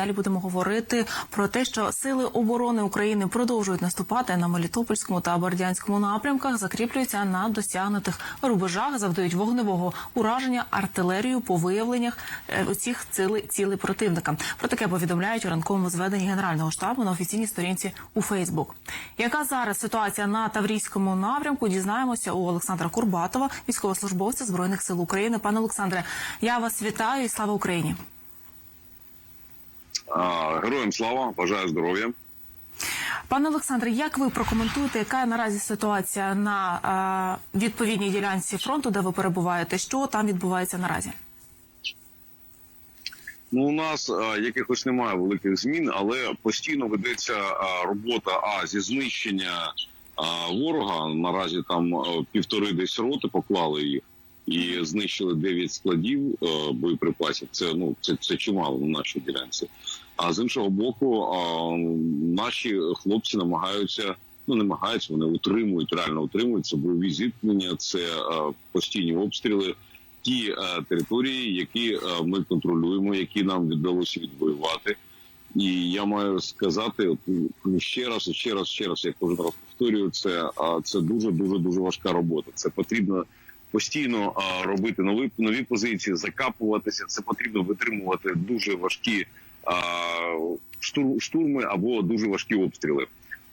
далі будемо говорити про те, що сили оборони України продовжують наступати на Мелітопольському та Бердянському напрямках, закріплюються на досягнутих рубежах, завдають вогневого ураження артилерію по виявленнях е, усіх цілей цілей противника. Про таке повідомляють у ранковому зведенні Генерального штабу на офіційній сторінці у Фейсбук. Яка зараз ситуація на Таврійському напрямку? Дізнаємося у Олександра Курбатова, військовослужбовця збройних сил України. Пане Олександре, я вас вітаю і слава Україні. Героям слава, бажаю здоров'я. Пане Олександре, як ви прокоментуєте, яка наразі ситуація на е, відповідній ділянці фронту, де ви перебуваєте? Що там відбувається наразі? Ну, у нас а, якихось немає великих змін, але постійно ведеться а, робота а зі знищення а, ворога. Наразі там а, півтори десь роти поклали їх і знищили 9 складів а, боєприпасів. Це ну це, це чимало на нашій ділянці. А з іншого боку, наші хлопці намагаються. Ну, намагаються, вони утримують, реально утримують це зіткнення, це а, постійні обстріли. Ті е, території, які е, ми контролюємо, які нам вдалося відвоювати. І я маю сказати, от, ну, ще раз, ще раз, ще раз, я кожен раз повторюю, це а, це дуже дуже дуже важка робота. Це потрібно постійно а, робити нові нові позиції, закапуватися. Це потрібно витримувати дуже важкі штурми або дуже важкі обстріли.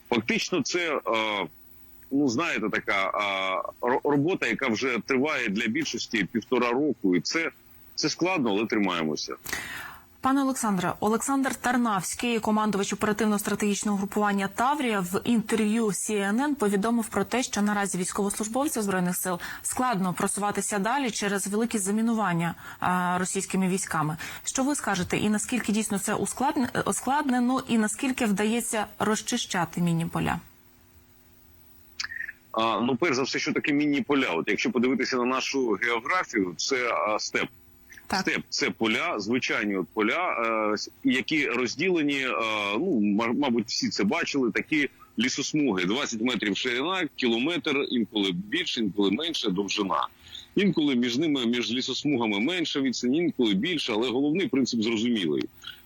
Фактично, це. Ну знаєте, така робота, яка вже триває для більшості півтора року, і це, це складно, але тримаємося. Пане Олександре, Олександр Тарнавський, командувач оперативно-стратегічного групування Таврія, в інтерв'ю CNN повідомив про те, що наразі військовослужбовцям збройних сил складно просуватися далі через великі замінування російськими військами. Що ви скажете, і наскільки дійсно це ускладне- ускладнено, і наскільки вдається розчищати мінні поля? Ну, перш за все, що таке мінні поля. От якщо подивитися на нашу географію, це степ. Так. Степ це поля, звичайні от поля, е, які розділені. е, ну мабуть, всі це бачили. Такі лісосмуги: 20 метрів ширина, кілометр, інколи більше, інколи менше, довжина. Інколи між ними, між лісосмугами менша відстань, інколи більше, але головний принцип зрозумілий.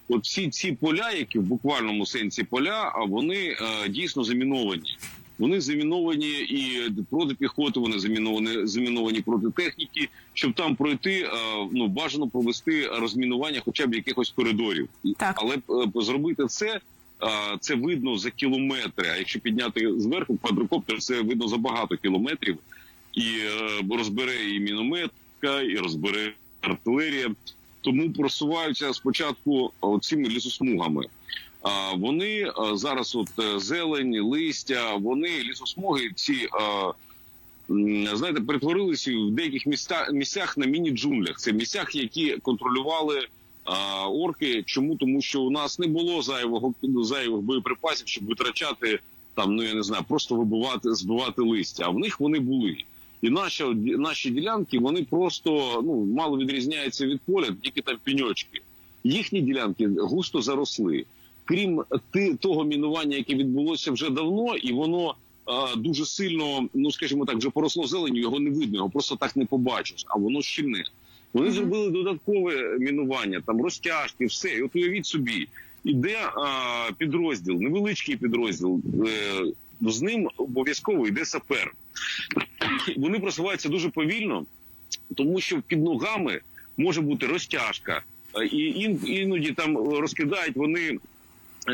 От всі ці поля, які в буквальному сенсі поля, а вони е, дійсно заміновані. Вони заміновані і проти піхоти, вони заміновані, заміновані проти техніки. Щоб там пройти, е, ну бажано провести розмінування, хоча б якихось коридорів. Так. Але е, зробити це, е, це видно за кілометри. А якщо підняти зверху квадрокоптер, це видно за багато кілометрів. І розбере і мінометка, і розбере артилерія. Тому просуваються спочатку цими лісосмугами. Вони зараз, от е, зелень, листя, вони лісосмуги ці. Знаєте, перетворилися в деяких міста, місцях на міні-джунглях. Це місцях, які контролювали а, орки. Чому тому, що у нас не було зайвого зайвих боєприпасів, щоб витрачати там, ну я не знаю, просто вибивати, збивати листя. А в них вони були. І наші, наші ділянки вони просто ну мало відрізняються від поля, тільки там пеньочки. Їхні ділянки густо заросли. Крім ти, того мінування, яке відбулося вже давно, і воно а, дуже сильно, ну скажімо так, вже поросло зеленю, його не видно, його просто так не побачиш, а воно щільне. Вони Мгм. зробили додаткове мінування, там розтяжки, все. І от уявіть собі, іде а, підрозділ, невеличкий підрозділ. Е, з ним обов'язково йде сапер. Вони просуваються дуже повільно, тому що під ногами може бути розтяжка. Е, І іноді там розкидають вони е,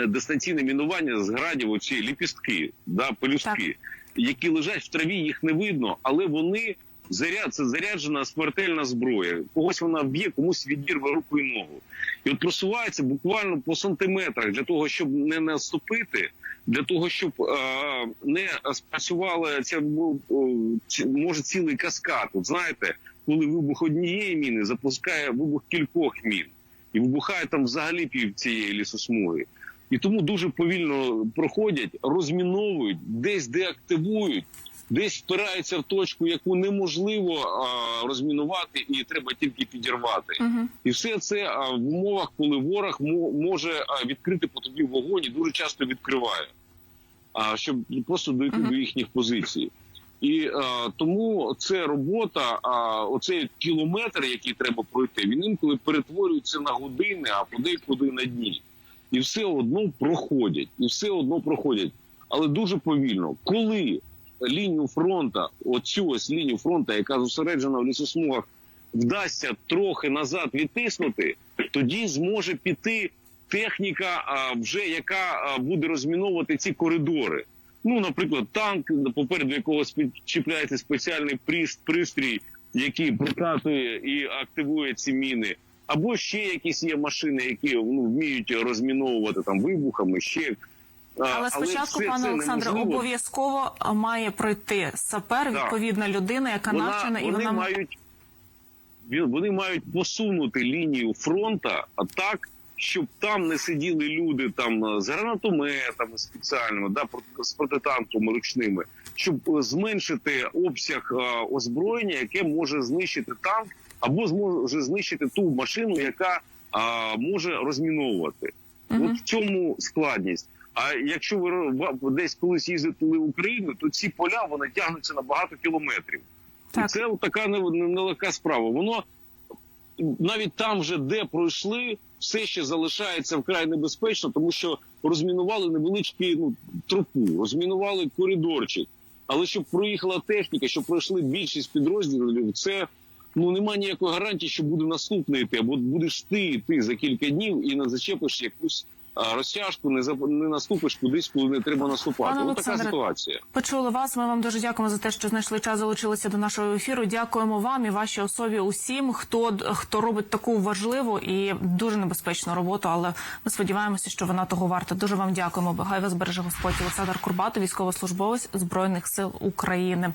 дистанційне мінування з градів оці ліпістки, да, пелюстки, які лежать в траві, їх не видно, але вони заряд, це заряджена смертельна зброя. Когось вона вб'є, комусь відірве руку і ногу. І от просувається буквально по сантиметрах для того, щоб не наступити, для того, щоб е, не спрацювала ця о, може цілий каскад. От знаєте, коли вибух однієї міни запускає вибух кількох мін, і вибухає там взагалі пів цієї лісосмуги. І тому дуже повільно проходять, розміновують, десь деактивують, десь впираються в точку, яку неможливо а, розмінувати, і треба тільки підірвати. Угу. І все це а, в умовах, коли ворог мо- може а, відкрити по тобі вогонь і дуже часто відкриває, а, щоб просто дойти Мгм. до їхніх позицій. І а, тому це робота, а оцей кілометр, який треба пройти, він інколи перетворюється на години, а подекуди на дні. І все одно проходять, і все одно проходять, але дуже повільно. Коли лінію фронта, оцю ось лінію фронта, яка зосереджена в лісосмугах, вдасться трохи назад відтиснути, тоді зможе піти техніка, а, вже яка буде розміновувати ці коридори. Ну, наприклад, танк, попереду якого чіпляється спеціальний прис- пристрій, який прокатує і активує ці міни. Або ще якісь є машини, які ну, вміють розміновувати там вибухами. Ще Але спочатку, все пане Олександре, обов'язково має пройти сапер, Так. відповідна людина, яка навчена, і вона мають вони мають посунути лінію фронта а так, щоб там не сиділи люди там е, з гранатометами спеціальними, да, з протитанковими ручними, щоб е, зменшити обсяг е, озброєння, яке може знищити танк, або зможе знищити ту машину, яка е, може розміновувати. Мгм. От в цьому складність. А якщо ви десь колись їздили в Україну, то ці поля вони тягнуться на багато кілометрів. Так. І це така не- не- нелегка справа. Воно навіть там, вже де пройшли, все ще залишається вкрай небезпечно, тому що розмінували невеличкий ну, тропу, розмінували коридорчик. Але щоб проїхала техніка, щоб пройшли більшість підрозділів, це ну немає ніякої гарантії, що буде наступний йти, або будеш ти йти за кілька днів і не зачепиш якусь розтяжку, не зап- не наступиш кудись, коли не треба наступати. Пане Ось така ситуація. Почули вас. Ми вам дуже дякуємо за те, що знайшли час, залучилися до нашого ефіру. Дякуємо вам і вашій особі усім, хто хто робить таку важливу і дуже небезпечну роботу. Але ми сподіваємося, що вона того варта. Дуже вам дякуємо. Хай вас береже Господь Олександр Курбатов, військовослужбовець збройних сил України.